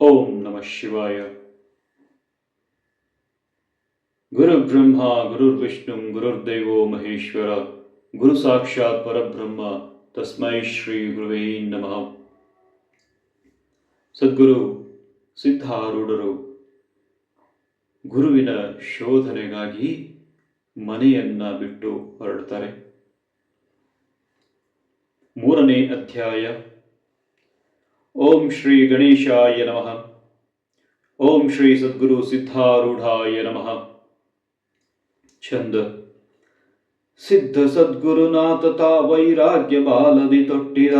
ಓಂ ನಮಃ ಶಿವಾಯ. ಗುರುಬ್ರಹ್ಮ ಗುರುರ್ವಿಷ್ಣು, ಗುರುರ್ದೇವೋ ಮಹೇಶ್ವರ, ಗುರು ಸಾಕ್ಷಾತ್ ಪರಬ್ರಹ್ಮ, ತಸ್ಮೈ ಶ್ರೀ ಗುರುವೇ ನಮಃ. ಸದ್ಗುರು ಸಿದ್ಧಾರೂಢರು, ಗುರುವಿನ ಶೋಧನೆಗಾಗಿ ಮನೆಯನ್ನ ಬಿಟ್ಟು ಹೊರಡ್ತಾರೆ. ಮೂರನೇ ಅಧ್ಯಾಯ ಓಂ ಶ್ರೀ ಗಣೇಶಾಯ ನಮಃ. ಓಂ ಶ್ರೀ ಸದ್ಗುರು ಸಿದ್ಧಾರೂಢಾಯ ನಮಃ. ಚಂದ ಸಿದ್ಧ ಸದ್ಗುರುನಾಥ ತಾ ವೈರಾಗ್ಯ ಬಾಲದಿ ತೊಟ್ಟಿದ,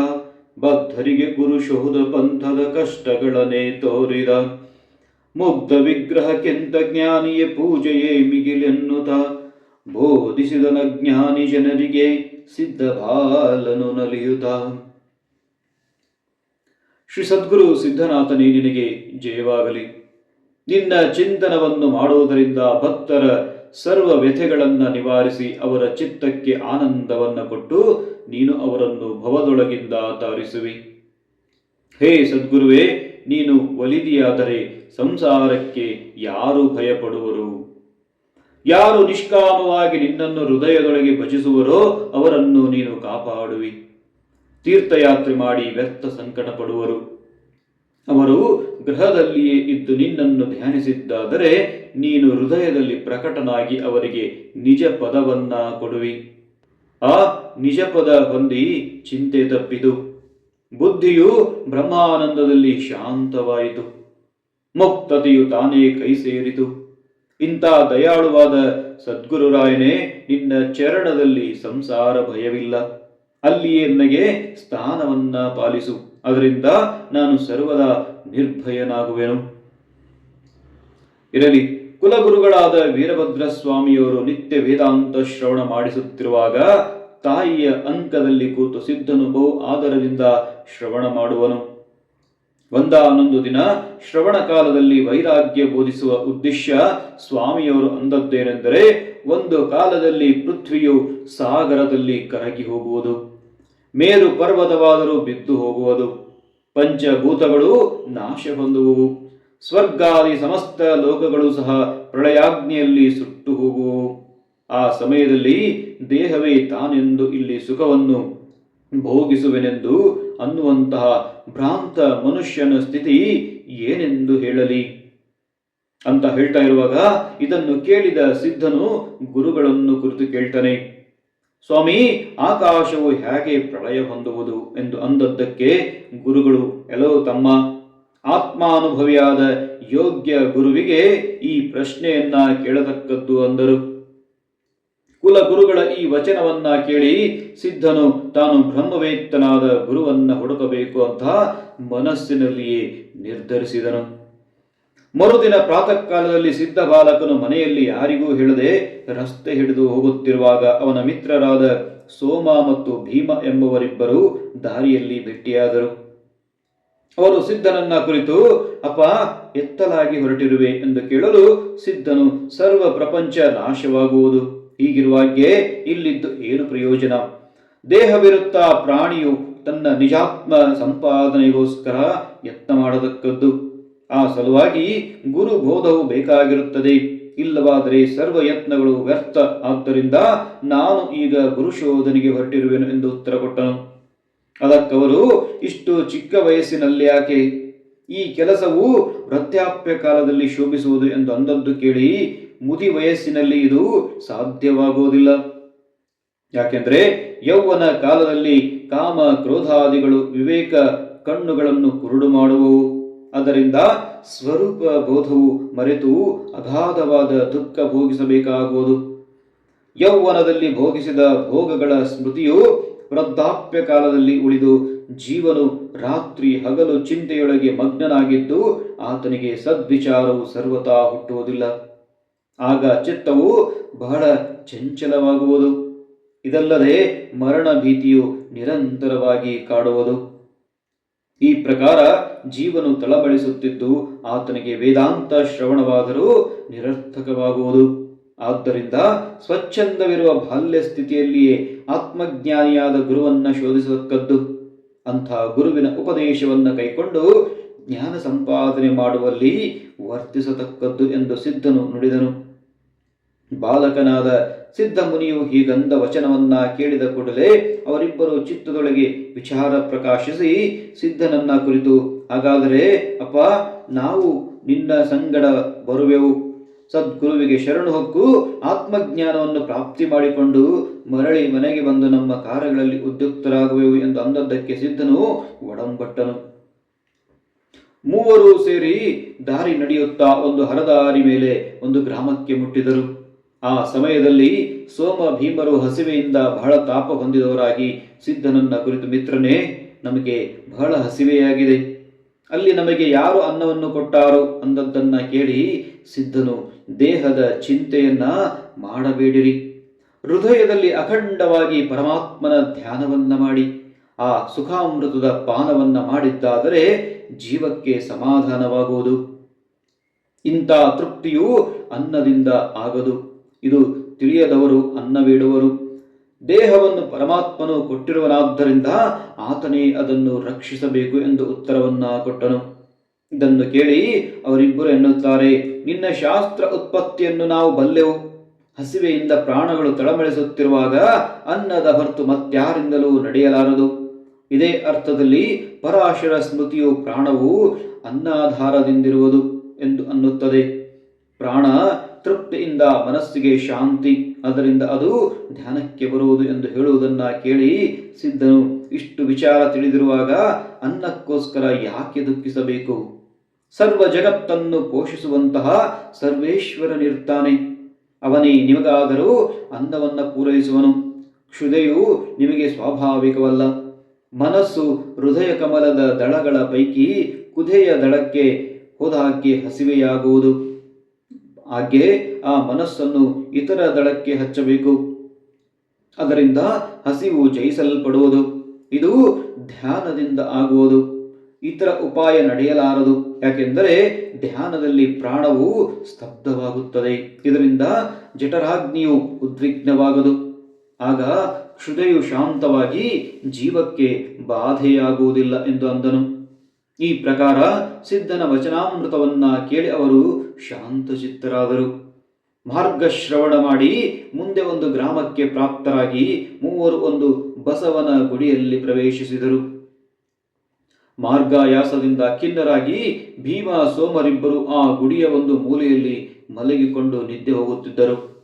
ಬದ್ಧರಿಗೆ ಗುರು ಶೋಧ ಪಂಥದ ಕಷ್ಟಗಳನ್ನೇ ತೋರಿದ. ಮುಗ್ಧ ವಿಗ್ರಹಕ್ಕೆಂತ ಜ್ಞಾನಿಯ ಪೂಜೆಯೇ ಮಿಗಿಲೆನ್ನುತ್ತ, ಬೋಧಿಸಿದನ ಜ್ಞಾನಿ ಜನರಿಗೆ ಸಿದ್ಧ ಬಾಲನು ನಲಿಯುತ್ತ. ಶ್ರೀ ಸದ್ಗುರು ಸಿದ್ಧನಾಥನೇ, ನಿನಗೆ ಜಯವಾಗಲಿ. ನಿನ್ನ ಚಿಂತನವನ್ನು ಮಾಡುವುದರಿಂದ ಭಕ್ತರ ಸರ್ವ ವ್ಯಥೆಗಳನ್ನು ನಿವಾರಿಸಿ ಅವರ ಚಿತ್ತಕ್ಕೆ ಆನಂದವನ್ನು ಕೊಟ್ಟು ನೀನು ಅವರನ್ನು ಭವದೊಳಗಿಂದ ತಾರಿಸುವಿ ಹೇ ಸದ್ಗುರುವೇ, ನೀನು ಒಲಿದಿಯಾದರೆ ಸಂಸಾರಕ್ಕೆ ಯಾರು ಭಯಪಡುವರು? ಯಾರು ನಿಷ್ಕಾಮವಾಗಿ ನಿನ್ನನ್ನು ಹೃದಯದೊಳಗೆ ಭಜಿಸುವರೋ ಅವರನ್ನು ನೀನು ಕಾಪಾಡುವಿ. ತೀರ್ಥಯಾತ್ರೆ ಮಾಡಿ ವ್ಯರ್ಥ ಸಂಕಟ ಪಡುವರು ಅವರು ಗೃಹದಲ್ಲಿಯೇ ಇದ್ದು ನಿನ್ನನ್ನು ಧ್ಯಾನಿಸಿದ್ದಾದರೆ ನೀನು ಹೃದಯದಲ್ಲಿ ಪ್ರಕಟನಾಗಿ ಅವರಿಗೆ ನಿಜ ಪದವನ್ನ ಕೊಡುವಿ. ಆ ನಿಜ ಪದ ಹೊಂದಿ ಚಿಂತೆ ತಪ್ಪಿದು ಬುದ್ಧಿಯು ಬ್ರಹ್ಮಾನಂದದಲ್ಲಿ ಶಾಂತವಾಯಿತು. ಮುಕ್ತತೆಯು ತಾನೇ ಕೈ ಸೇರಿತು. ಇಂಥ ದಯಾಳುವಾದ ಸದ್ಗುರುರಾಯನೇ, ನಿನ್ನ ಚರಣದಲ್ಲಿ ಸಂಸಾರ ಭಯವಿಲ್ಲ. ಅಲ್ಲಿಯೇ ನನಗೆ ಸ್ಥಾನವನ್ನ ಪಾಲಿಸು. ಅದರಿಂದ ನಾನು ಸರ್ವದಾ ನಿರ್ಭಯನಾಗುವೆನು. ಇರಲಿ, ಕುಲಗುರುಗಳಾದ ವೀರಭದ್ರ ಸ್ವಾಮಿಯವರು ನಿತ್ಯ ವೇದಾಂತ ಶ್ರವಣ ಮಾಡಿಸುತ್ತಿರುವಾಗ ತಾಯಿಯ ಅಂಕದಲ್ಲಿ ಕೂತು ಸಿದ್ಧನು ಬಹು ಆದರದಿಂದ ಶ್ರವಣ ಮಾಡುವನು. ಒಂದಾನೊಂದು ದಿನ ಶ್ರವಣ ಕಾಲದಲ್ಲಿ ವೈರಾಗ್ಯ ಬೋಧಿಸುವ ಉದ್ದೇಶ ಸ್ವಾಮಿಯವರು ಅಂದದ್ದೇನೆಂದರೆ, ಒಂದು ಕಾಲದಲ್ಲಿ ಪೃಥ್ವಿಯು ಸಾಗರದಲ್ಲಿ ಕರಗಿ ಹೋಗುವುದು. ಮೇರು ಪರ್ವತವಾದರೂ ಬಿದ್ದು ಹೋಗುವುದು. ಪಂಚಭೂತಗಳು ನಾಶ ಹೊಂದುವುವು ಸ್ವರ್ಗಾದಿ ಸಮಸ್ತ ಲೋಕಗಳು ಸಹ ಪ್ರಳಯಾಗ್ನಿಯಲ್ಲಿ ಸುಟ್ಟು ಹೋಗುವು. ಆ ಸಮಯದಲ್ಲಿ ದೇಹವೇ ತಾನೆಂದು ಇಲ್ಲಿ ಸುಖವನ್ನು ಭೋಗಿಸುವೆನೆಂದು ಅನ್ನುವಂತಹ ಭ್ರಾಂತ ಮನುಷ್ಯನ ಸ್ಥಿತಿ ಏನೆಂದು ಹೇಳಲಿ? ಅಂತ ಹೇಳ್ತಾ ಇರುವಾಗ ಇದನ್ನು ಕೇಳಿದ ಸಿದ್ಧನು ಗುರುಗಳನ್ನು ಕುರಿತು ಕೇಳ್ತಾನೆ. ಸ್ವಾಮಿ, ಆಕಾಶವು ಹೇಗೆ ಪ್ರಳಯ ಹೊಂದುವುದು ಎಂದು ಅಂದದ್ದಕ್ಕೆ ಗುರುಗಳು ಎಲ್ಲೋ ತಮ್ಮ ಆತ್ಮಾನುಭವಿಯಾದ ಯೋಗ್ಯ ಗುರುವಿಗೆ ಈ ಪ್ರಶ್ನೆಯನ್ನ ಕೇಳತಕ್ಕದ್ದು ಅಂದರು. ಕುಲಗುರುಗಳ ಈ ವಚನವನ್ನ ಕೇಳಿ ಸಿದ್ಧನು, ತಾನು ಬ್ರಹ್ಮವೇತ್ತನಾದ ಗುರುವನ್ನ ಹುಡುಕಬೇಕು ಅಂತ ಮನಸ್ಸಿನಲ್ಲಿಯೇ ನಿರ್ಧರಿಸಿದನು. ಮರುದಿನ ಪ್ರಾತಃ ಕಾಲದಲ್ಲಿ ಸಿದ್ಧ ಬಾಲಕನು ಮನೆಯಲ್ಲಿ ಯಾರಿಗೂ ಹೇಳದೆ ರಸ್ತೆ ಹಿಡಿದು ಹೋಗುತ್ತಿರುವಾಗ ಅವನ ಮಿತ್ರರಾದ ಸೋಮ ಮತ್ತು ಭೀಮ ಎಂಬುವರಿಬ್ಬರು ದಾರಿಯಲ್ಲಿ ಭೇಟಿಯಾದರು. ಅವರು, ಸಿದ್ಧನನ್ನ ಕುರಿತು ಅಪ್ಪ, ಎತ್ತಲಾಗಿ ಹೊರಟಿರುವೆ ಎಂದು ಕೇಳಲು ಸಿದ್ಧನು, ಸರ್ವ ಪ್ರಪಂಚ ನಾಶವಾಗುವುದು. ಹೀಗಿರುವಾಗೆ ಇಲ್ಲಿದ್ದು ಏನು ಪ್ರಯೋಜನ? ದೇಹವಿರುತ್ತಾ ಪ್ರಾಣಿಯು ತನ್ನ ನಿಜಾತ್ಮ ಸಂಪಾದನೆಗೋಸ್ಕರ ಯತ್ನ ಮಾಡತಕ್ಕದ್ದು. ಆ ಸಲುವಾಗಿ ಗುರು ಬೋಧವು ಬೇಕಾಗಿರುತ್ತದೆ. ಇಲ್ಲವಾದರೆ ಸರ್ವ ಯತ್ನಗಳು ವ್ಯರ್ಥ. ಆದ್ದರಿಂದ ನಾನು ಈಗ ಗುರುಶೋಧನೆಗೆ ಹೊರಟಿರುವೆನು ಎಂದು ಉತ್ತರ ಕೊಟ್ಟನು. ಅದಕ್ಕವರು, ಇಷ್ಟು ಚಿಕ್ಕ ವಯಸ್ಸಿನಲ್ಲಿ ಯಾಕೆ? ಈ ಕೆಲಸವು ವೃದ್ಧಾಪ್ಯ ಕಾಲದಲ್ಲಿ ಶೋಭಿಸುವುದು ಎಂದು ಅಂದದ್ದು ಕೇಳಿ ಮುದಿ ವಯಸ್ಸಿನಲ್ಲಿ ಇದು ಸಾಧ್ಯವಾಗುವುದಿಲ್ಲ. ಯಾಕೆಂದರೆ ಯೌವನ ಕಾಲದಲ್ಲಿ ಕಾಮ ಕ್ರೋಧಾದಿಗಳು ವಿವೇಕ ಕಣ್ಣುಗಳನ್ನು ಕುರುಡು ಮಾಡುವವು. ಅದರಿಂದ ಸ್ವರೂಪ ಬೋಧವು ಮರೆತು ಅಗಾಧವಾದ ದುಃಖ ಭೋಗಿಸಬೇಕಾಗುವುದು. ಯೌವನದಲ್ಲಿ ಭೋಗಿಸಿದ ಭೋಗಗಳ ಸ್ಮೃತಿಯು ವೃದ್ಧಾಪ್ಯ ಕಾಲದಲ್ಲಿ ಉಳಿದು ಜೀವನು ರಾತ್ರಿ ಹಗಲು ಚಿಂತೆಯೊಳಗೆ ಮಗ್ನನಾಗಿದ್ದು ಆತನಿಗೆ ಸದ್ವಿಚಾರವು ಸರ್ವತಾ ಹುಟ್ಟುವುದಿಲ್ಲ. ಆಗ ಚಿತ್ತವು ಬಹಳ ಚಂಚಲವಾಗುವುದು. ಇದಲ್ಲದೆ ಮರಣ ಭೀತಿಯು ನಿರಂತರವಾಗಿ ಕಾಡುವುದು. ಈ ಪ್ರಕಾರ ಜೀವನು ತಳಬಳಿಸುತ್ತಿದ್ದು ಆತನಿಗೆ ವೇದಾಂತ ಶ್ರವಣವಾದರೂ ನಿರರ್ಥಕವಾಗುವುದು. ಆದ್ದರಿಂದ ಸ್ವಚ್ಛಂದವಿರುವ ಬಾಲ್ಯ ಸ್ಥಿತಿಯಲ್ಲಿಯೇ ಆತ್ಮಜ್ಞಾನಿಯಾದ ಗುರುವನ್ನ ಶೋಧಿಸತಕ್ಕದ್ದು. ಅಂಥ ಗುರುವಿನ ಉಪದೇಶವನ್ನು ಕೈಕೊಂಡು ಜ್ಞಾನ ಸಂಪಾದನೆ ಮಾಡುವಲ್ಲಿ ವರ್ತಿಸತಕ್ಕದ್ದು ಎಂದು ಸಿದ್ಧನು ನುಡಿದನು. ಬಾಲಕನಾದ ಸಿದ್ಧ ಮುನಿಯು ಹೀಗಂದ ವಚನವನ್ನ ಕೇಳಿದ ಕೂಡಲೇ ಅವರಿಬ್ಬರು ಚಿತ್ತದೊಳಗೆ ವಿಚಾರ ಪ್ರಕಾಶಿಸಿ, ಸಿದ್ಧನನ್ನ ಕುರಿತು ಹಾಗಾದರೆ, ಅಪ್ಪ, ನಾವು ನಿನ್ನ ಸಂಗಡ ಬರುವೆವು. ಸದ್ಗುರುವಿಗೆ ಶರಣು ಹೊಕ್ಕು, ಆತ್ಮಜ್ಞಾನವನ್ನು ಪ್ರಾಪ್ತಿ ಮಾಡಿಕೊಂಡು ಮರಳಿ ಮನೆಗೆ ಬಂದು ನಮ್ಮ ಕಾರ್ಯಗಳಲ್ಲಿ ಉದ್ಯುಕ್ತರಾಗುವೆವು ಎಂದು ಅಂದದ್ದಕ್ಕೆ ಸಿದ್ಧನು ಒಡಂಬಟ್ಟನು. ಮೂವರು ಸೇರಿ ದಾರಿ ನಡೆಯುತ್ತಾ ಒಂದು ಹರದಾರಿ ಮೇಲೆ ಒಂದು ಗ್ರಾಮಕ್ಕೆ ಮುಟ್ಟಿದರು. ಆ ಸಮಯದಲ್ಲಿ ಸೋಮ ಭೀಮರು ಹಸಿವೆಯಿಂದ ಬಹಳ ತಾಪ ಹೊಂದಿದವರಾಗಿ ಸಿದ್ಧನನ್ನ ಕುರಿತು, ಮಿತ್ರನೇ, ನಮಗೆ ಬಹಳ ಹಸಿವೆಯಾಗಿದೆ. ಅಲ್ಲಿ ನಮಗೆ ಯಾರು ಅನ್ನವನ್ನು ಕೊಟ್ಟಾರೋ? ಅಂದದ್ದನ್ನ ಕೇಳಿ ಸಿದ್ಧನು, ದೇಹದ ಚಿಂತೆಯನ್ನ ಮಾಡಬೇಡಿರಿ. ಹೃದಯದಲ್ಲಿ ಅಖಂಡವಾಗಿ ಪರಮಾತ್ಮನ ಧ್ಯಾನವನ್ನ ಮಾಡಿ. ಆ ಸುಖಾಮೃತದ ಪಾನವನ್ನ ಮಾಡಿದ್ದಾದರೆ ಜೀವಕ್ಕೆ ಸಮಾಧಾನವಾಗುವುದು. ಇಂಥ ತೃಪ್ತಿಯು ಅನ್ನದಿಂದ ಆಗದು. ಇದು ತಿಳಿಯದವರು ಅನ್ನವಿಡುವರು ದೇಹವನ್ನು ಪರಮಾತ್ಮನು ಕೊಟ್ಟಿರುವನಾದ್ದರಿಂದ ಆತನೇ ಅದನ್ನು ರಕ್ಷಿಸಬೇಕು ಎಂದು ಉತ್ತರವನ್ನ ಕೊಟ್ಟನು. ಇದನ್ನು ಕೇಳಿ ಅವರಿಬ್ಬರು ಎನ್ನುತ್ತಾರೆ, ನಿನ್ನ ಶಾಸ್ತ್ರ ಉತ್ಪತ್ತಿಯನ್ನು ನಾವು ಬಲ್ಲೆವು. ಹಸಿವೆಯಿಂದ ಪ್ರಾಣಗಳು ತಳಮಳಿಸುತ್ತಿರುವಾಗ ಅನ್ನದ ಹೊರತು ಮತ್ಯಾರಿಂದಲೂ ನಡೆಯಲಾರದು. ಇದೇ ಅರ್ಥದಲ್ಲಿ ಪರಾಶರ ಸ್ಮೃತಿಯು ಪ್ರಾಣವು ಅನ್ನಾಧಾರದಿಂದಿರುವುದು ಎಂದು ಅನ್ನುತ್ತದೆ. ಪ್ರಾಣ ತೃಪ್ತಿಯಿಂದ ಮನಸ್ಸಿಗೆ ಶಾಂತಿ, ಅದರಿಂದ ಅದು ಧ್ಯಾನಕ್ಕೆ ಬರುವುದು ಎಂದು ಹೇಳುವುದನ್ನ ಕೇಳಿ ಸಿದ್ಧನು ಇಷ್ಟು ವಿಚಾರ ತಿಳಿದಿರುವಾಗ ಅನ್ನಕ್ಕೋಸ್ಕರ ಯಾಕೆ ದುಃಖಿಸಬೇಕು? ಸರ್ವ ಜಗತ್ತನ್ನು ಪೋಷಿಸುವಂತಹ ಸರ್ವೇಶ್ವರನಿರ್ತಾನೆ ಅವನೇ ನಿಮಗಾದರೂ ಅನ್ನವನ್ನು ಪೂರೈಸುವನು. ಕ್ಷುದೆಯು ನಿಮಗೆ ಸ್ವಾಭಾವಿಕವಲ್ಲ. ಮನಸ್ಸು ಹೃದಯ ಕಮಲದ ದಳಗಳ ಪೈಕಿ ಕುದೆಯ ದಳಕ್ಕೆ ಹೋದಾಕೆ ಹಸಿವೆಯಾಗುವುದು. ಹಾಗೆ ಆ ಮನಸ್ಸನ್ನು ಇತರ ದಳಕ್ಕೆ ಹಚ್ಚಬೇಕು. ಅದರಿಂದ ಹಸಿವು ಜಯಿಸಲ್ಪಡುವುದು. ಇದು ಧ್ಯಾನದಿಂದ ಆಗುವುದು. ಇತರ ಉಪಾಯ ನಡೆಯಲಾರದು. ಯಾಕೆಂದರೆ ಧ್ಯಾನದಲ್ಲಿ ಪ್ರಾಣವು ಸ್ತಬ್ಧವಾಗುತ್ತದೆ. ಇದರಿಂದ ಜಠರಾಗ್ನಿಯು ಉದ್ವಿಗ್ನವಾಗದು. ಆಗ ಕ್ಷುದೆಯು ಶಾಂತವಾಗಿ ಜೀವಕ್ಕೆ ಬಾಧೆಯಾಗುವುದಿಲ್ಲ ಎಂದು ಅಂದನು. ಈ ಪ್ರಕಾರ ಸಿದ್ಧನ ವಚನಾಮೃತವನ್ನ ಕೇಳಿ ಅವರು ಶಾಂತಚಿತ್ತರಾದರು. ಮಾರ್ಗಶ್ರವಣ ಮಾಡಿ ಮುಂದೆ ಒಂದು ಗ್ರಾಮಕ್ಕೆ ಪ್ರಾಪ್ತರಾಗಿ ಮೂವರು ಒಂದು ಬಸವನ ಗುಡಿಯಲ್ಲಿ ಪ್ರವೇಶಿಸಿದರು. ಮಾರ್ಗಾಯಾಸದಿಂದ ಖಿನ್ನರಾಗಿ ಭೀಮ ಸೋಮರಿಬ್ಬರು ಆ ಗುಡಿಯ ಒಂದು ಮೂಲೆಯಲ್ಲಿ ಮಲಗಿಕೊಂಡು ನಿದ್ದೆ ಹೋಗುತ್ತಿದ್ದರು.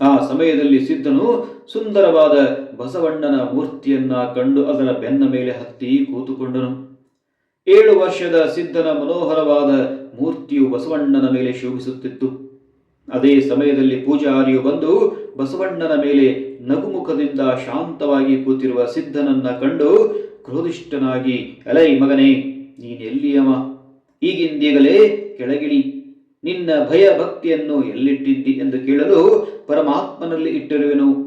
ಆ ಸಮಯದಲ್ಲಿ ಸಿದ್ಧನು ಸುಂದರವಾದ ಬಸವಣ್ಣನ ಮೂರ್ತಿಯನ್ನ ಕಂಡು ಅದರ ಬೆನ್ನ ಮೇಲೆ ಹತ್ತಿ ಕೂತುಕೊಂಡನು. ಏಳು ವರ್ಷದ ಸಿದ್ಧನ ಮನೋಹರವಾದ ಮೂರ್ತಿಯು ಬಸವಣ್ಣನ ಮೇಲೆ ಶೋಭಿಸುತ್ತಿತ್ತು. ಅದೇ ಸಮಯದಲ್ಲಿ ಪೂಜಾರಿಯು ಬಂದು ಬಸವಣ್ಣನ ಮೇಲೆ ನಗುಮುಖದಿಂದ ಶಾಂತವಾಗಿ ಕೂತಿರುವ ಸಿದ್ಧನನ್ನ ಕಂಡು ಕ್ರೋಧಿಷ್ಠನಾಗಿ, ಅಲೈ ಮಗನೇ ನೀನೆಲ್ಲಿಯವ ಈಗಿಂದೀಗಲೇ ಕೆಳಗಿಳಿ. ನಿನ್ನ ಭಯ ಭಕ್ತಿಯನ್ನು ಎಲ್ಲಿಟ್ಟಿದ್ದಿ? ಎಂದು ಕೇಳಲು ಪರಮಾತ್ಮನಲ್ಲಿ ಇಟ್ಟಿರುವೆನು.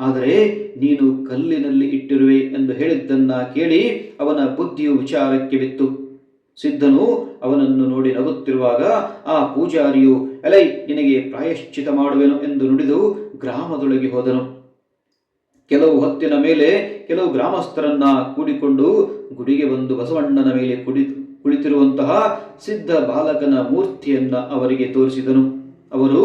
ಆದರೆ ನೀನು ಕಲ್ಲಿನಲ್ಲಿ ಇಟ್ಟಿರುವೆ ಎಂದು ಹೇಳಿದ್ದನ್ನ ಕೇಳಿ ಅವನ ಬುದ್ಧಿಯು ವಿಚಾರಕ್ಕೆ ಬಿತ್ತು. ಸಿದ್ಧನು ಅವನನ್ನು ನೋಡಿ ನಗುತ್ತಿರುವಾಗ, ಆ ಪೂಜಾರಿಯು, ಎಲೈ, ನಿನಗೆ ಪ್ರಾಯಶ್ಚಿತ ಮಾಡುವೆನು ಎಂದು ನುಡಿದು ಗ್ರಾಮದೊಳಗೆ ಹೋದನು. ಕೆಲವು ಹೊತ್ತಿನ ಮೇಲೆ ಕೆಲವು ಗ್ರಾಮಸ್ಥರನ್ನ ಕೂಡಿಕೊಂಡು ಗುಡಿಗೆ ಬಂದು ಬಸವಣ್ಣನ ಮೇಲೆ ಕುಡಿ, ಕುಳಿತಿರುವಂತಹ ಸಿದ್ಧ ಬಾಲಕನ ಮೂರ್ತಿಯನ್ನ ಅವರಿಗೆ ತೋರಿಸಿದನು. ಅವರು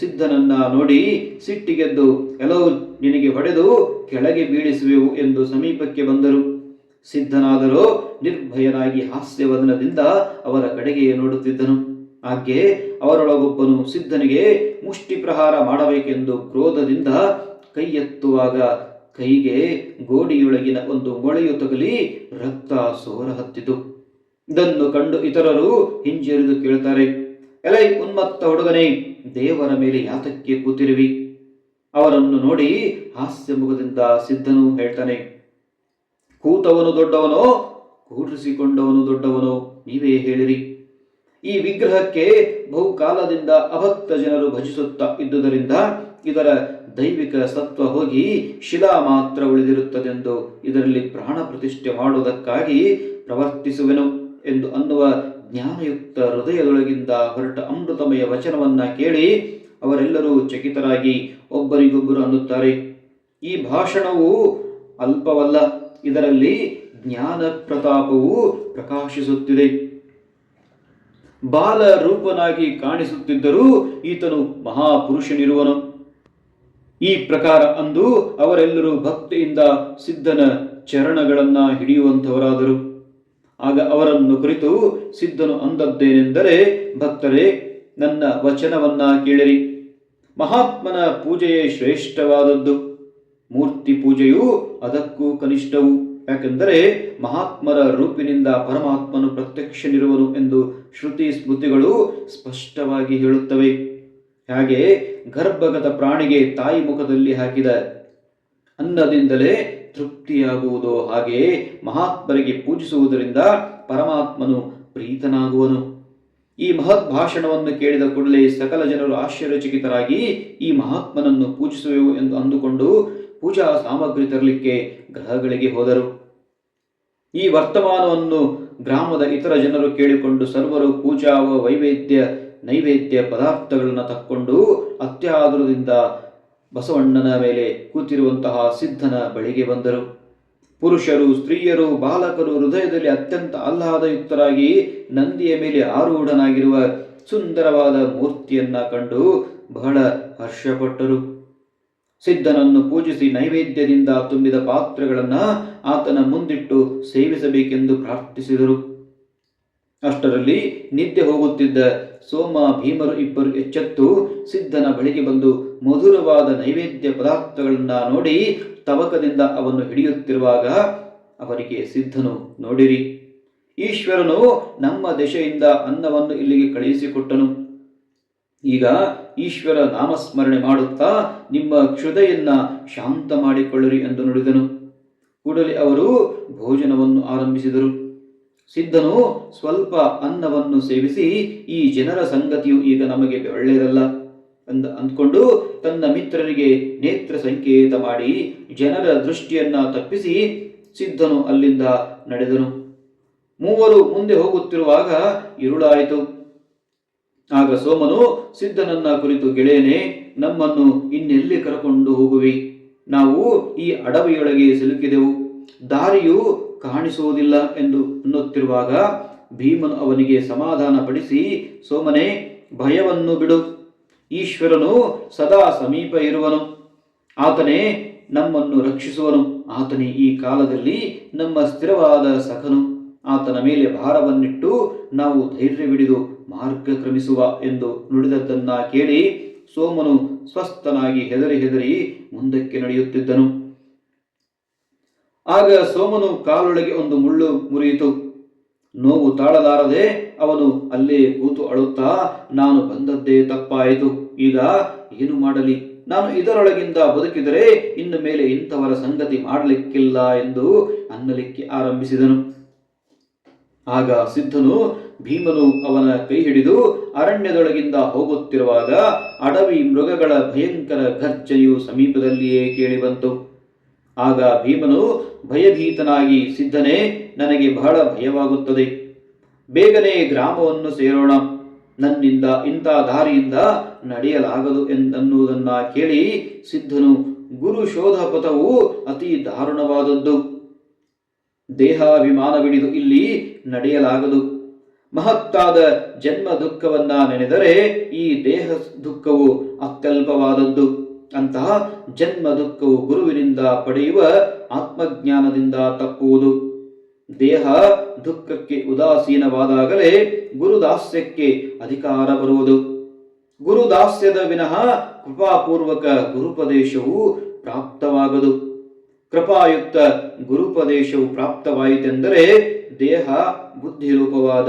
ಸಿದ್ಧನನ್ನ ನೋಡಿ ಸಿಟ್ಟಿಗೆದ್ದು ಎಲ್ಲೋ ನಿನಗೆ ಹೊಡೆದು ಕೆಳಗೆ ಬೀಳಿಸುವೆವು ಎಂದು ಸಮೀಪಕ್ಕೆ ಬಂದರು. ಸಿದ್ಧನಾದರೂ ನಿರ್ಭಯನಾಗಿ ಹಾಸ್ಯವದನದಿಂದ ಅವರ ಕಡೆಗೆ ನೋಡುತ್ತಿದ್ದನು. ಹಾಗೆ ಅವರೊಳಗೊಬ್ಬನು ಸಿದ್ಧನಿಗೆ, ಮುಷ್ಟಿ ಪ್ರಹಾರ ಮಾಡಬೇಕೆಂದು ಕ್ರೋಧದಿಂದ ಕೈ ಎತ್ತುವಾಗ ಕೈಗೆ ಗೋಡಿಯೊಳಗಿನ ಒಂದು ಮೊಳೆಯು ತಗಲಿ ರಕ್ತ ಸೋರಹತ್ತಿತು. ಇದನ್ನು ಕಂಡು ಇತರರು ಹಿಂಜರಿದು ಕೇಳ್ತಾರೆ, ಎಲೈ, ಉನ್ಮತ್ತ ಹುಡುಗನೇ, ದೇವರ ಮೇಲೆ ಯಾತಕ್ಕೆ ಕೂತಿರುವಿ? ಅವರನ್ನು ನೋಡಿ ಹಾಸ್ಯ ಮುಖದಿಂದ ಸಿದ್ಧನು ಹೇಳ್ತಾನೆ ಕೂತವನು ದೊಡ್ಡವನೋ, ಕೂಡಿಸಿಕೊಂಡವನು ದೊಡ್ಡವನೋ, ನೀವೇ ಹೇಳಿರಿ. ಈ ವಿಗ್ರಹಕ್ಕೆ ಬಹುಕಾಲದಿಂದ ಅಭಕ್ತ ಜನರು ಭಜಿಸುತ್ತಾ ಇದ್ದುದರಿಂದ ಇದರ ದೈವಿಕ ಸತ್ವ ಹೋಗಿ ಶಿಲಾ ಮಾತ್ರ ಉಳಿದಿರುತ್ತದೆಂದು ಇದರಲ್ಲಿ ಪ್ರಾಣ ಪ್ರತಿಷ್ಠೆ ಮಾಡುವುದಕ್ಕಾಗಿ ಪ್ರವರ್ತಿಸುವೆನು ಎಂದು ಅನ್ನುವ ಜ್ಞಾನಯುಕ್ತ ಹೃದಯದೊಳಗಿಂದ ಹೊರಟ ಅಮೃತಮಯ ವಚನವನ್ನ ಕೇಳಿ ಅವರೆಲ್ಲರೂ ಚಕಿತರಾಗಿ ಒಬ್ಬರಿಗೊಬ್ಬರು ಅನ್ನುತ್ತಾರೆ. ಈ ಭಾಷಣವು ಅಲ್ಪವಲ್ಲ ಇದರಲ್ಲಿ ಜ್ಞಾನ ಪ್ರತಾಪವು ಪ್ರಕಾಶಿಸುತ್ತಿದೆ. ಬಾಲ ರೂಪನಾಗಿ ಕಾಣಿಸುತ್ತಿದ್ದರೂ ಈತನು ಮಹಾಪುರುಷನಿರುವನು. ಈ ಪ್ರಕಾರ ಅಂದು ಅವರೆಲ್ಲರೂ ಭಕ್ತಿಯಿಂದ ಸಿದ್ಧನ ಚರಣಗಳನ್ನ ಹಿಡಿಯುವಂಥವರಾದರು. ಆಗ ಅವರನ್ನು ಕುರಿತು ಸಿದ್ಧನು ಅಂದದ್ದೇನೆಂದರೆ, ಭಕ್ತರೇ, ನನ್ನ ವಚನವನ್ನ ಕೇಳಿರಿ. ಮಹಾತ್ಮನ ಪೂಜೆಯೇ ಶ್ರೇಷ್ಠವಾದದ್ದು. ಮೂರ್ತಿ ಪೂಜೆಯು ಅದಕ್ಕೂ ಕನಿಷ್ಠವು. ಯಾಕೆಂದರೆ ಮಹಾತ್ಮರ ರೂಪಿನಿಂದ ಪರಮಾತ್ಮನು ಪ್ರತ್ಯಕ್ಷನಿರುವನು ಎಂದು ಶ್ರುತಿ ಸ್ಮೃತಿಗಳು ಸ್ಪಷ್ಟವಾಗಿ ಹೇಳುತ್ತವೆ. ಹಾಗೆ ಗರ್ಭಗತ ಪ್ರಾಣಿಗೆ ತಾಯಿ ಮುಖದಲ್ಲಿ ಹಾಕಿದ ಅನ್ನದಿಂದಲೇ ತೃಪ್ತಿಯಾಗುವುದು ಹಾಗೆಯೇ ಮಹಾತ್ಮರಿಗೆ ಪೂಜಿಸುವುದರಿಂದ ಪರಮಾತ್ಮನು ಪ್ರೀತನಾಗುವನು. ಈ ಮಹತ್ ಭಾಷಣವನ್ನು ಕೇಳಿದ ಕೂಡಲೇ ಸಕಲ ಜನರು ಆಶ್ಚರ್ಯಚಕಿತರಾಗಿ ಈ ಮಹಾತ್ಮನನ್ನು ಪೂಜಿಸುವೆವು ಎಂದು ಅಂದುಕೊಂಡು ಪೂಜಾ ಸಾಮಗ್ರಿ ತರಲಿಕ್ಕೆ ಗ್ರಹಗಳಿಗೆ ಹೋದರು. ಈ ವರ್ತಮಾನವನ್ನು ಗ್ರಾಮದ ಇತರ ಜನರು ಕೇಳಿಕೊಂಡು ಸರ್ವರು ಪೂಜಾ ವೈವೇದ್ಯ, ನೈವೇದ್ಯ ಪದಾರ್ಥಗಳನ್ನು ತಕ್ಕೊಂಡು ಅತ್ಯಾದರದಿಂದ ಬಸವಣ್ಣನ ಮೇಲೆ ಕೂತಿರುವಂತಹ ಸಿದ್ಧನ ಬಳಿಗೆ ಬಂದರು. ಪುರುಷರು, ಸ್ತ್ರೀಯರು, ಬಾಲಕರು ಹೃದಯದಲ್ಲಿ ಅತ್ಯಂತ ಆಹ್ಲಾದಯುಕ್ತರಾಗಿ ನಂದಿಯ ಮೇಲೆ ಆರೂಢನಾಗಿರುವ ಸುಂದರವಾದ ಮೂರ್ತಿಯನ್ನ ಕಂಡು ಬಹಳ ಹರ್ಷಪಟ್ಟರು. ಸಿದ್ಧನನ್ನು ಪೂಜಿಸಿ ನೈವೇದ್ಯದಿಂದ ತುಂಬಿದ ಪಾತ್ರೆಗಳನ್ನ ಆತನ ಮುಂದಿಟ್ಟು ಸೇವಿಸಬೇಕೆಂದು ಪ್ರಾರ್ಥಿಸಿದರು. ಅಷ್ಟರಲ್ಲಿ ನಿದ್ದೆ ಹೋಗುತ್ತಿದ್ದ ಸೋಮ, ಭೀಮರು ಇಬ್ಬರು ಎಚ್ಚೆತ್ತು ಸಿದ್ಧನ ಬಳಿಗೆ ಬಂದು ಮಧುರವಾದ ನೈವೇದ್ಯ ಪದಾರ್ಥಗಳನ್ನ ನೋಡಿ ತವಕದಿಂದ ಅವನ್ನು ಹಿಡಿಯುತ್ತಿರುವಾಗ ಅವರಿಗೆ ಸಿದ್ಧನು, ನೋಡಿರಿ, ಈಶ್ವರನು ನಮ್ಮ ದೆಶೆಯಿಂದ ಅನ್ನವನ್ನು ಇಲ್ಲಿಗೆ ಕಳುಹಿಸಿಕೊಟ್ಟನು. ಈಗ ಈಶ್ವರ ನಾಮಸ್ಮರಣೆ ಮಾಡುತ್ತಾ ನಿಮ್ಮ ಕ್ಷುದೆಯನ್ನ ಶಾಂತ ಮಾಡಿಕೊಳ್ಳಿರಿ ಎಂದು ನುಡಿದನು. ಕೂಡಲೇ ಅವರು ಭೋಜನವನ್ನು ಆರಂಭಿಸಿದರು. ಸಿದ್ಧನು ಸ್ವಲ್ಪ ಅನ್ನವನ್ನು ಸೇವಿಸಿ ಈ ಜನರ ಸಂಗತಿಯು ಈಗ ನಮಗೆ ಒಳ್ಳೆಯದಲ್ಲ ಅಂದ ಅಂದ್ಕೊಂಡು ತನ್ನ ಮಿತ್ರರಿಗೆ ನೇತ್ರ ಸಂಕೇತ ಮಾಡಿ ಜನರ ದೃಷ್ಟಿಯನ್ನ ತಪ್ಪಿಸಿ ಸಿದ್ಧನು ಅಲ್ಲಿಂದ ನಡೆದನು. ಮೂವರು ಮುಂದೆ ಹೋಗುತ್ತಿರುವಾಗ ಇರುಳಾಯಿತು. ಆಗ ಸೋಮನು, ಸಿದ್ಧನನ್ನ ಕುರಿತು ಗೆಳೆಯನೇ, ನಮ್ಮನ್ನು ಇನ್ನೆಲ್ಲಿ ಕರಕೊಂಡು ಹೋಗುವಿ? ನಾವು ಈ ಅಡವಿಯೊಳಗೆ ಸಿಲುಕಿದೆವು. ದಾರಿಯು ಕಾಣಿಸುವುದಿಲ್ಲ ಎಂದು ಅನ್ನುತ್ತಿರುವಾಗ ಭೀಮನು ಅವನಿಗೆ ಸಮಾಧಾನ ಪಡಿಸಿ ಸೋಮನೆ, ಭಯವನ್ನು ಬಿಡು. ಈಶ್ವರನು ಸದಾ ಸಮೀಪ ಇರುವನು. ಆತನೇ ನಮ್ಮನ್ನು ರಕ್ಷಿಸುವನು. ಆತನೇ ಈ ಕಾಲದಲ್ಲಿ ನಮ್ಮ ಸ್ಥಿರವಾದ ಸಖನು. ಆತನ ಮೇಲೆ ಭಾರವನ್ನಿಟ್ಟು ನಾವು ಧೈರ್ಯವಿಡಿದು ಮಾರ್ಗ ಕ್ರಮಿಸುವ ಎಂದು ನುಡಿದದ್ದನ್ನ ಕೇಳಿ ಸೋಮನು ಸ್ವಸ್ಥನಾಗಿ ಹೆದರಿ ಹೆದರಿ ಮುಂದಕ್ಕೆ ನಡೆಯುತ್ತಿದ್ದನು. ಆಗ ಸೋಮನು ಕಾಲೊಳಗೆ ಒಂದು ಮುಳ್ಳು ಮುರಿಯಿತು. ನೋವು ತಾಳಲಾರದೆ ಅವನು ಅಲ್ಲೇ ಕೂತು ಅಳುತ್ತಾ, ನಾನು ಬಂದದ್ದೇ ತಪ್ಪಾಯಿತು. ಈಗ ಏನು ಮಾಡಲಿ? ನಾನು ಇದರೊಳಗಿಂದ ಬದುಕಿದರೆ ಇನ್ನು ಮೇಲೆ ಇಂಥವರ ಸಂಗತಿ ಮಾಡಲಿಕ್ಕಿಲ್ಲ ಎಂದು ಅನ್ನಲಿಕ್ಕೆ ಆರಂಭಿಸಿದನು. ಆಗ ಸಿದ್ಧನು ಭೀಮನು ಅವನ ಕೈ ಹಿಡಿದು ಅರಣ್ಯದೊಳಗಿಂದ ಹೋಗುತ್ತಿರುವಾಗ ಅಡವಿ ಮೃಗಗಳ ಭಯಂಕರ ಘರ್ಜೆಯು ಸಮೀಪದಲ್ಲಿಯೇ ಕೇಳಿಬಂತು ಆಗ ಭೀಮನು ಭಯಭೀತನಾಗಿ, ಸಿದ್ಧನೇ, ನನಗೆ ಬಹಳ ಭಯವಾಗುತ್ತದೆ. ಬೇಗನೆ ಗ್ರಾಮವನ್ನು ಸೇರೋಣ. ನನ್ನಿಂದ, ಇಂಥ ದಾರಿಯಿಂದ ನಡೆಯಲಾಗದು ಎಂದನ್ನುವುದನ್ನ ಕೇಳಿ ಸಿದ್ಧನು, ಗುರು ಶೋಧ ಪಥವು ಅತಿ ದಾರುಣವಾದದ್ದು. ದೇಹಾಭಿಮಾನವಿಡಿದು ಇಲ್ಲಿ ನಡೆಯಲಾಗದು. ಮಹತ್ತಾದ ಜನ್ಮ ದುಃಖವನ್ನ ನೆನೆದರೆ ಈ ದೇಹ ದುಃಖವು ಅತ್ಯಲ್ಪವಾದದ್ದು. ಅಂತಹ ಜನ್ಮ ದುಃಖವು ಗುರುವಿನಿಂದ ಪಡೆಯುವ ಆತ್ಮಜ್ಞಾನದಿಂದ ತಪ್ಪುವುದು. ದೇಹ ದುಃಖಕ್ಕೆ ಉದಾಸೀನವಾದಾಗಲೇ ಗುರುದಾಸ್ಯಕ್ಕೆ ಅಧಿಕಾರ ಬರುವುದು. ಗುರುದಾಸ್ಯದ ವಿನಃ ಕೃಪಾಪೂರ್ವಕ ಗುರುಪದೇಶವು ಪ್ರಾಪ್ತವಾಗದು. ಕೃಪಾಯುಕ್ತ ಗುರುಪದೇಶವು ಪ್ರಾಪ್ತವಾಯಿತೆಂದರೆ ದೇಹ ಬುದ್ಧಿರೂಪವಾದ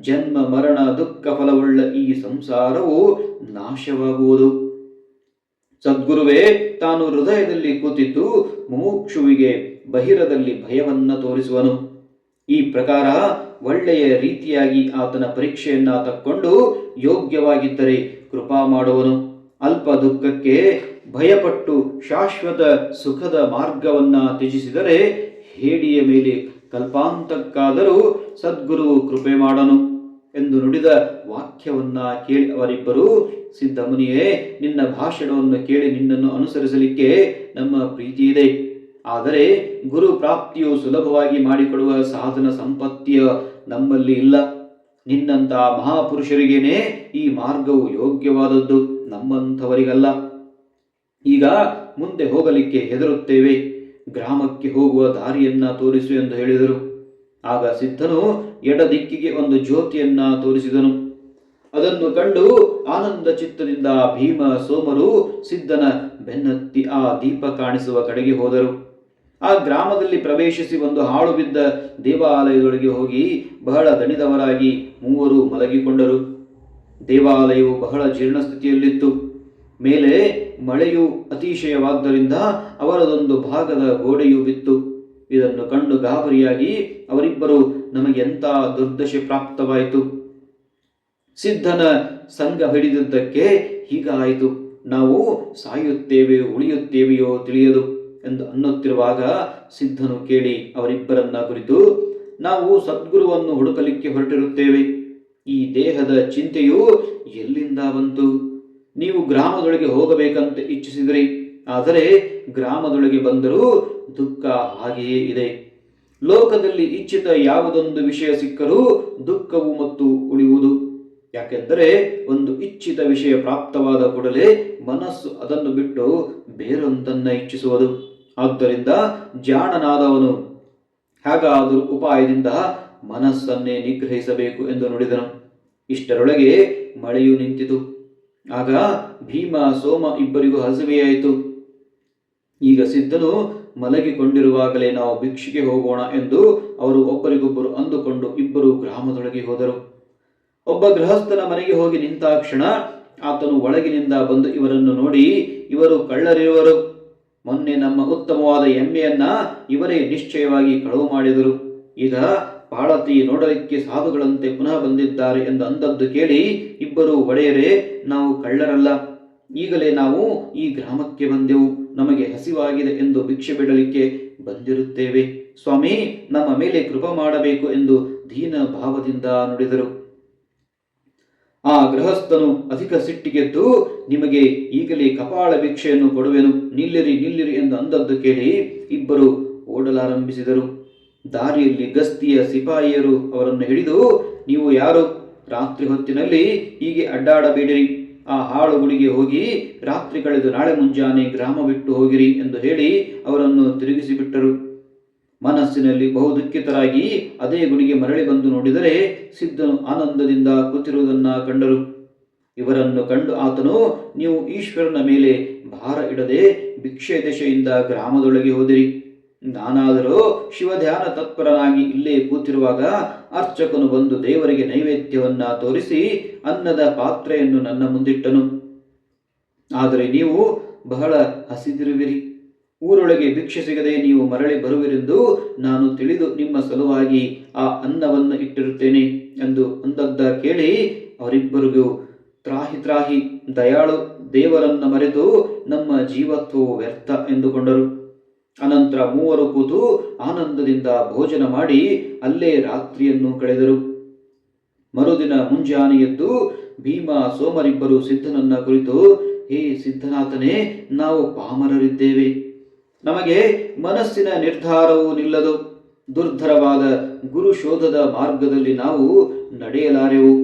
ಜನ್ಮ, ಮರಣ, ದುಃಖ, ಫಲವುಳ್ಳ ಈ ಸಂಸಾರವು ನಾಶವಾಗುವುದು. ಸದ್ಗುರುವೇ, ತಾನು ಹೃದಯದಲ್ಲಿ ಕೂತಿದ್ದು ಮುಮುಕ್ಷುವಿಗೆ ಬಹಿರದಲ್ಲಿ ಭಯವನ್ನ ತೋರಿಸುವನು. ಈ ಪ್ರಕಾರ ಒಳ್ಳೆಯ ರೀತಿಯಾಗಿ ಆತನ ಪರೀಕ್ಷೆಯನ್ನ ತಕ್ಕೊಂಡು ಯೋಗ್ಯವಾಗಿದ್ದರೆ ಕೃಪಾ ಮಾಡುವನು. ಅಲ್ಪ ದುಃಖಕ್ಕೆ ಭಯಪಟ್ಟು ಶಾಶ್ವತ ಸುಖದ ಮಾರ್ಗವನ್ನ ತ್ಯಜಿಸಿದರೆ ಹೇಡಿಯ ಮೇಲೆ ಕಲ್ಪಾಂತಕ್ಕಾದರೂ ಸದ್ಗುರು ಕೃಪೆ ಮಾಡನು ಎಂದು ನುಡಿದ ವಾಕ್ಯವನ್ನ ಕೇಳಿ ಅವರಿಬ್ಬರು ಸಿದ್ಧಮುನಿಯೇ ನಿನ್ನ ಭಾಷಣವನ್ನು ಕೇಳಿ ನಿನ್ನನ್ನು ಅನುಸರಿಸಲಿಕ್ಕೆ ನಮ್ಮ ಪ್ರೀತಿ ಇದೆ. ಆದರೆ ಗುರು ಪ್ರಾಪ್ತಿಯು ಸುಲಭವಾಗಿ ಮಾಡಿಕೊಡುವ ಸಾಧನ ಸಂಪತ್ತಿಯ ನಮ್ಮಲ್ಲಿ ಇಲ್ಲ. ನಿನ್ನಂತ ಮಹಾಪುರುಷರಿಗೇನೆ ಈ ಮಾರ್ಗವು ಯೋಗ್ಯವಾದದ್ದು, ನಮ್ಮಂಥವರಿಗಲ್ಲ. ಈಗ ಮುಂದೆ ಹೋಗಲಿಕ್ಕೆ ಹೆದರುತ್ತೇವೆ. ಗ್ರಾಮಕ್ಕೆ ಹೋಗುವ ದಾರಿಯನ್ನ ತೋರಿಸು ಎಂದು ಹೇಳಿದರು. ಆಗ ಸಿದ್ಧನು ಎಡ ದಿಕ್ಕಿಗೆ ಒಂದು ಜ್ಯೋತಿಯನ್ನ ತೋರಿಸಿದನು. ಅದನ್ನು ಕಂಡು ಆನಂದ ಚಿತ್ತದಿಂದ ಭೀಮ ಸೋಮರು ಸಿದ್ಧನ ಬೆನ್ನತ್ತಿ ಆ ದೀಪ ಕಾಣಿಸುವ ಕಡೆಗೆ ಹೋದರು. ಆ ಗ್ರಾಮದಲ್ಲಿ ಪ್ರವೇಶಿಸಿ ಒಂದು ಹಾಳು ಬಿದ್ದ ದೇವಾಲಯದೊಳಗೆ ಹೋಗಿ ಬಹಳ ದಣಿದವರಾಗಿ ಮೂವರು ಮಲಗಿಕೊಂಡರು. ದೇವಾಲಯವು ಬಹಳ ಜೀರ್ಣ ಸ್ಥಿತಿಯಲ್ಲಿತ್ತು ಮೇಲೆ ಮಳೆಯು ಅತಿಶಯವಾದ್ದರಿಂದ ಅವರದೊಂದು ಭಾಗದ ಗೋಡೆಯು ಬಿತ್ತು. ಇದನ್ನು ಕಂಡು ಗಾಬರಿಯಾಗಿ ಅವರಿಬ್ಬರು, ನಮಗೆ ಎಂಥ ದುರ್ದಶೆ ಪ್ರಾಪ್ತವಾಯಿತು. ಸಿದ್ಧನ ಸಂಘ ಹಿಡಿದಿದ್ದಕ್ಕೆ ಹೀಗಾಯಿತು. ನಾವು ಸಾಯುತ್ತೇವೆ, ಉಳಿಯುತ್ತೇವೆಯೋ ತಿಳಿಯದು ಎಂದು ಅನ್ನುತ್ತಿರುವಾಗ ಸಿದ್ಧನು ಕೇಳಿ ಅವರಿಬ್ಬರನ್ನ ಕುರಿತು, ನಾವು ಸದ್ಗುರುವನ್ನು ಹುಡುಕಲಿಕ್ಕೆ ಹೊರಟಿರುತ್ತೇವೆ. ಈ ದೇಹದ ಚಿಂತೆಯು ಎಲ್ಲಿಂದ ಬಂತು? ನೀವು ಗ್ರಾಮದೊಳಗೆ ಹೋಗಬೇಕಂತ ಇಚ್ಛಿಸಿದಿರಿ, ಆದರೆ ಗ್ರಾಮದೊಳಗೆ ಬಂದರೂ ದುಃಖ ಹಾಗೆಯೇ ಇದೆ. ಲೋಕದಲ್ಲಿ ಇಚ್ಛಿತ ಯಾವುದೊಂದು ವಿಷಯ ಸಿಕ್ಕರೂ ದುಃಖವು ಮತ್ತು ಉಳಿಯುವುದು. ಯಾಕೆಂದರೆ ಒಂದು ಇಚ್ಛಿತ ವಿಷಯ ಪ್ರಾಪ್ತವಾದ ಕೂಡಲೇ ಮನಸ್ಸು ಅದನ್ನು ಬಿಟ್ಟು ಬೇರೊಂದನ್ನ ಇಚ್ಛಿಸುವುದು. ಆದ್ದರಿಂದ ಜಾಣನಾದವನು ಹೇಗಾದರೂ ಉಪಾಯದಿಂದ ಮನಸ್ಸನ್ನೇ ನಿಗ್ರಹಿಸಬೇಕು ಎಂದು ನುಡಿದನು. ಇಷ್ಟರೊಳಗೆ ಮಳೆಯು ನಿಂತಿತು. ಆಗ ಭೀಮ, ಸೋಮ ಇಬ್ಬರಿಗೂ ಹಸಿವೆಯಾಯಿತು. ಈಗ ಸಿದ್ಧನು ಮಲಗಿಕೊಂಡಿರುವಾಗಲೇ ನಾವು ಭಿಕ್ಷೆಗೆ ಹೋಗೋಣ ಎಂದು ಅವರು ಒಬ್ಬರಿಗೊಬ್ಬರು ಅಂದುಕೊಂಡು ಇಬ್ಬರು ಗ್ರಾಮದೊಳಗೆ ಹೋದರು. ಒಬ್ಬ ಗೃಹಸ್ಥನ ಮನೆಗೆ ಹೋಗಿ ನಿಂತಾಕ್ಷಣ ಆತನು ಒಳಗಿನಿಂದ ಬಂದು ಇವರನ್ನು ನೋಡಿ, ಇವರು ಕಳ್ಳರಿರುವರು. ಮೊನ್ನೆ ನಮ್ಮ ಉತ್ತಮವಾದ ಎಮ್ಮೆಯನ್ನ ಇವರೇ ನಿಶ್ಚಯವಾಗಿ ಕಳವು ಮಾಡಿದರು. ಈಗ ಬಾಳತಿ ನೋಡಲಿಕ್ಕೆ ಸಾಧುಗಳಂತೆ ಪುನಃ ಬಂದಿದ್ದಾರೆ ಎಂದು ಅಂದದ್ದು ಕೇಳಿ ಇಬ್ಬರು ಒಡೆಯರೇ, ನಾವು ಕಳ್ಳರಲ್ಲ. ಈಗಲೇ ನಾವು ಈ ಗ್ರಾಮಕ್ಕೆ ಬಂದೆವು. ನಮಗೆ ಹಸಿವಾಗಿದೆ ಎಂದು ಭಿಕ್ಷೆ ಬಿಡಲಿಕ್ಕೆ ಬಂದಿರುತ್ತೇವೆ. ಸ್ವಾಮಿ, ನಮ್ಮ ಮೇಲೆ ಕೃಪ ಮಾಡಬೇಕು ಎಂದು ದೀನ ಭಾವದಿಂದ ನುಡಿದರು. ಆ ಗೃಹಸ್ಥನು ಅಧಿಕ ಸಿಟ್ಟಿಗೆದ್ದು, ನಿಮಗೆ ಈಗಲೇ ಕಪಾಳ ಭಿಕ್ಷೆಯನ್ನು ಕೊಡುವೆನು. ನಿಲ್ಲಿರಿ ನಿಲ್ಲಿರಿ ಎಂದು ಅಂದದ್ದು ಕೇಳಿ ಇಬ್ಬರು ಓಡಲಾರಂಭಿಸಿದರು. ದಾರಿಯಲ್ಲಿ ಗಸ್ತಿಯ ಸಿಪಾಯಿಯರು ಅವರನ್ನು ಹಿಡಿದು, ನೀವು ಯಾರು? ರಾತ್ರಿ ಹೊತ್ತಿನಲ್ಲಿ ಹೀಗೆ ಅಡ್ಡಾಡಬೇಡಿರಿ. ಆ ಹಾಳು ಗುಡಿಗೆ ಹೋಗಿ ರಾತ್ರಿ ಕಳೆದು ನಾಳೆ ಮುಂಜಾನೆ ಗ್ರಾಮ ಬಿಟ್ಟು ಹೋಗಿರಿ ಎಂದು ಹೇಳಿ ಅವರನ್ನು ತಿರುಗಿಸಿಬಿಟ್ಟರು. ಮನಸ್ಸಿನಲ್ಲಿ ಬಹು ದುಃಖಿತರಾಗಿ ಅದೇ ಗುಡಿಗೆ ಮರಳಿ ಬಂದು ನೋಡಿದರೆ ಸಿದ್ಧನು ಆನಂದದಿಂದ ಕೂತಿರುವುದನ್ನ ಕಂಡರು. ಇವರನ್ನು ಕಂಡು ಆತನು, ನೀವು ಈಶ್ವರನ ಮೇಲೆ ಭಾರ ಇಡದೆ ಭಿಕ್ಷೆ ದಶೆಯಿಂದ ಗ್ರಾಮದೊಳಗೆ ಹೋದಿರಿ. ನಾನಾದರೂ ಶಿವಧ್ಯಾನ ತತ್ಪರನಾಗಿ ಇಲ್ಲೇ ಕೂತಿರುವಾಗ ಅರ್ಚಕನು ಬಂದು ದೇವರಿಗೆ ನೈವೇದ್ಯವನ್ನ ತೋರಿಸಿ ಅನ್ನದ ಪಾತ್ರೆಯನ್ನು ನನ್ನ ಮುಂದಿಟ್ಟನು. ಆದರೆ ನೀವು ಬಹಳ ಹಸಿದಿರುವಿರಿ. ಊರೊಳಗೆ ಭಿಕ್ಷೆ ಸಿಗದೆ ನೀವು ಮರಳಿ ಬರುವಿರೆಂದು ನಾನು ತಿಳಿದು ನಿಮ್ಮ ಸಲುವಾಗಿ ಆ ಅನ್ನವನ್ನು ಇಟ್ಟಿರುತ್ತೇನೆ ಎಂದು ಅಂದದ್ದ ಕೇಳಿ ಅವರಿಬ್ಬರಿಗೂ, ತ್ರಾಹಿ ತ್ರಾಹಿ, ದಯಾಳು, ದೇವರನ್ನ ಮರೆತು ನಮ್ಮ ಜೀವತ್ವವು ವ್ಯರ್ಥ ಎಂದುಕೊಂಡರು. ಅನಂತರ ಮೂವರು ಕೂತು ಆನಂದದಿಂದ ಭೋಜನ ಮಾಡಿ ಅಲ್ಲೇ ರಾತ್ರಿಯನ್ನು ಕಳೆದರು. ಮರುದಿನ ಮುಂಜಾನೆ ಎದ್ದು ಭೀಮ ಸೋಮರಿಬ್ಬರು ಸಿದ್ಧನನ್ನ ಕುರಿತು, ಹೇ ಸಿದ್ಧನಾಥನೇ, ನಾವು ಪಾಮರರಿದ್ದೇವೆ. ನಮಗೆ ಮನಸ್ಸಿನ ನಿರ್ಧಾರವೂ ನಿಲ್ಲದು. ದುರ್ಧರವಾದ ಗುರು ಶೋಧದ ಮಾರ್ಗದಲ್ಲಿ ನಾವು ನಡೆಯಲಾರೆವು.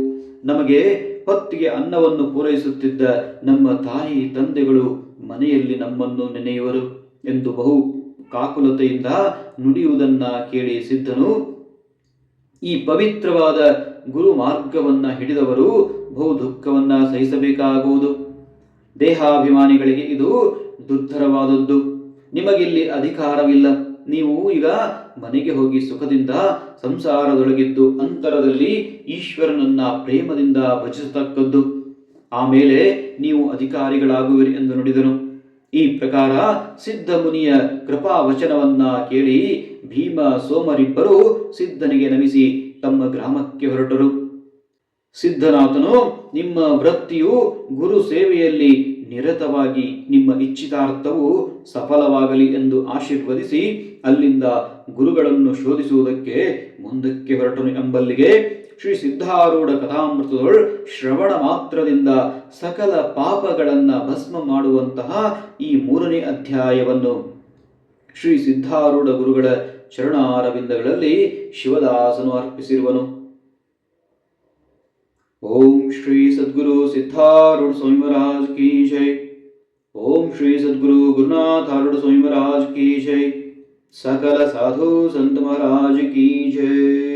ನಮಗೆ ಹೊತ್ತಿಗೆ ಅನ್ನವನ್ನು ಪೂರೈಸುತ್ತಿದ್ದ ನಮ್ಮ ತಾಯಿ ತಂದೆಗಳು ಮನೆಯಲ್ಲಿ ನಮ್ಮನ್ನು ನೆನೆಯುವರು ಎಂದು ಬಹು ಕಾಕುಲತೆಯಿಂದ ನುಡಿಯುವುದನ್ನ ಕೇಳಿ ಸಿದ್ಧನು. ಈ ಪವಿತ್ರವಾದ ಗುರು ಮಾರ್ಗವನ್ನ ಹಿಡಿದವರು ಬಹು ದುಃಖವನ್ನ ಸಹಿಸಬೇಕಾಗುವುದು. ದೇಹಾಭಿಮಾನಿಗಳಿಗೆ ಇದು ದುರ್ಧರವಾದದ್ದು. ನಿಮಗಿಲ್ಲಿ ಅಧಿಕಾರವಿಲ್ಲ. ನೀವು ಈಗ ಮನೆಗೆ ಹೋಗಿ ಸುಖದಿಂದ ಸಂಸಾರದೊಳಗಿದ್ದು ಅಂತರದಲ್ಲಿ ಈಶ್ವರನನ್ನ ಪ್ರೇಮದಿಂದ ಭಜಿಸತಕ್ಕದ್ದು. ಆಮೇಲೆ ನೀವು ಅಧಿಕಾರಿಗಳಾಗುವಿರಿ ಎಂದು ನುಡಿದನು. ಈ ಪ್ರಕಾರ ಸಿದ್ಧ ಮುನಿಯ ಕೃಪಾ ವಚನವನ್ನ ಕೇಳಿ ಭೀಮ ಸೋಮರಿಬ್ಬರು ಸಿದ್ಧನಿಗೆ ನಮಿಸಿ ತಮ್ಮ ಗ್ರಾಮಕ್ಕೆ ಹೊರಟರು. ಸಿದ್ಧನಾಥನು, ನಿಮ್ಮ ವೃತ್ತಿಯು ಗುರು ಸೇವೆಯಲ್ಲಿ ನಿರತವಾಗಿ ನಿಮ್ಮ ಇಚ್ಛಿತಾರ್ಥವು ಸಫಲವಾಗಲಿ ಎಂದು ಆಶೀರ್ವದಿಸಿ ಅಲ್ಲಿಂದ ಗುರುಗಳನ್ನು ಶೋಧಿಸುವುದಕ್ಕೆ ಮುಂದಕ್ಕೆ ಹೊರಟನು ಎಂಬಲ್ಲಿಗೆ ಶ್ರೀ ಸಿದ್ಧಾರೂಢ ಕಥಾಮೃತದೊಳ್ ಶ್ರವಣ ಮಾತ್ರದಿಂದ ಸಕಲ ಪಾಪಗಳನ್ನ ಭಸ್ಮ ಮಾಡುವಂತಹ ಈ ಮೂರನೇ ಅಧ್ಯಾಯವನ್ನು ಶ್ರೀ ಸಿದ್ಧಾರೂಢ ಗುರುಗಳ ಚರಣಾರವಿಂದಗಳಲ್ಲಿ ಶಿವದಾಸನು ಅರ್ಪಿಸಿರುವನು ಓಂ ಶ್ರೀ ಸದ್ಗುರು ಸಿದ್ಧಾರೂಢ ಸ್ವಾಮಿ ಮಹಾರಾಜ್ ಕಿ ಜೈ ಓಂ ಶ್ರೀ ಸದ್ಗುರು ಗುರುನಾಥಾರೂಢ ಸ್ವಾಮಿ ಮಹಾರಾಜ್ ಕಿ ಜೈ सकल साधु संत महाराज की जय